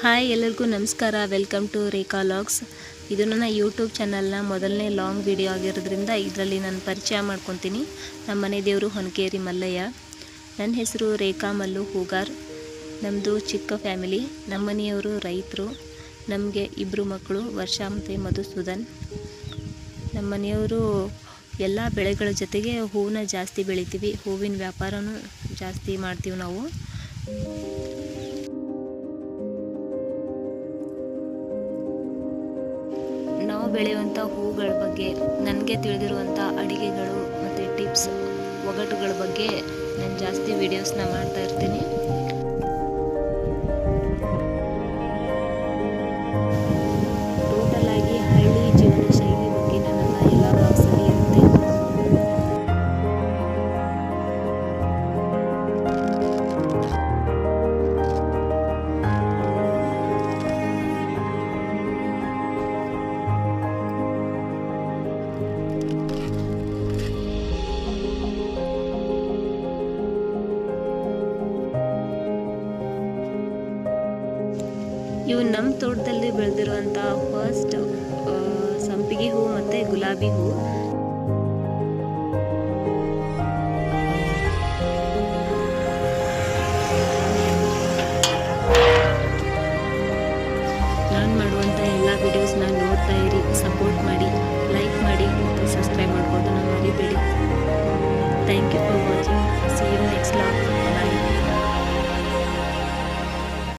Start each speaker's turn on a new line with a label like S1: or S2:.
S1: Hi, ಎಲ್ಲರಿಗೂ ನಮಸ್ಕಾರ. Welcome to Rekha logs ಇದು ನನ್ನ ಯೂಟ್ಯೂಬ್ ಚಾನಲ್ನ ಮೊದಲನೇ ಲಾಂಗ್ ವಿಡಿಯೋ ಆಗಿರೋದ್ರಿಂದ ಇದರಲ್ಲಿ ನಾನು ಪರಿಚಯ ಮಾಡ್ಕೊತೀನಿ. ನಮ್ಮ ಮನೆ ದೇವರು ಹೊನಕೇರಿ ಮಲ್ಲಯ್ಯ. ನನ್ನ ಹೆಸರು ರೇಖಾ ಮಲ್ಲು ಹೂಗಾರ್. ನಮ್ಮದು ಚಿಕ್ಕ ಫ್ಯಾಮಿಲಿ ನಮ್ಮ ಮನೆಯವರು ರೈತರು. ನಮಗೆ ಇಬ್ಬರು ಮಕ್ಕಳು ವರ್ಷ ಮತ್ತು ಮಧುಸೂದನ್. ನಮ್ಮ ಮನೆಯವರು ಎಲ್ಲ ಬೆಳೆಗಳ ಜೊತೆಗೆ ಹೂವನ್ನ ಜಾಸ್ತಿ ಬೆಳಿತೀವಿ. ಹೂವಿನ ವ್ಯಾಪಾರನೂ ಜಾಸ್ತಿ ಮಾಡ್ತೀವಿ ನಾವು. ಬೆಳೆಯುವಂಥ ಹೂಗಳ ಬಗ್ಗೆ ನನಗೆ ತಿಳಿದಿರುವಂಥ ಅಡಿಗೆಗಳು ಮತ್ತು ಟಿಪ್ಸ್ ಒಗಟುಗಳ ಬಗ್ಗೆ ನಾನು ಜಾಸ್ತಿ ವೀಡಿಯೋಸ್ನ ಮಾಡ್ತಾ ಇರ್ತೀನಿ. ಇವು ನಮ್ಮ ತೋಟದಲ್ಲಿ ಬೆಳೆದಿರುವಂಥ ಫಸ್ಟ್ ಸಂಪಿಗೆ ಹೂ ಮತ್ತು ಗುಲಾಬಿ ಹೂ. ನಾನು ಮಾಡುವಂಥ ಎಲ್ಲ ನಾನು ನೋಡ್ತಾ ಇರಿ ಸಪೋರ್ಟ್ ಮಾಡಿ ಲೈಕ್ ಮಾಡಿ ಮತ್ತು ಸಬ್ಸ್ಕ್ರೈಬ್ ಮಾಡ್ಬೋದು ನಾನು ಮರಿಬೇಡಿ. Thank you for watching see you next log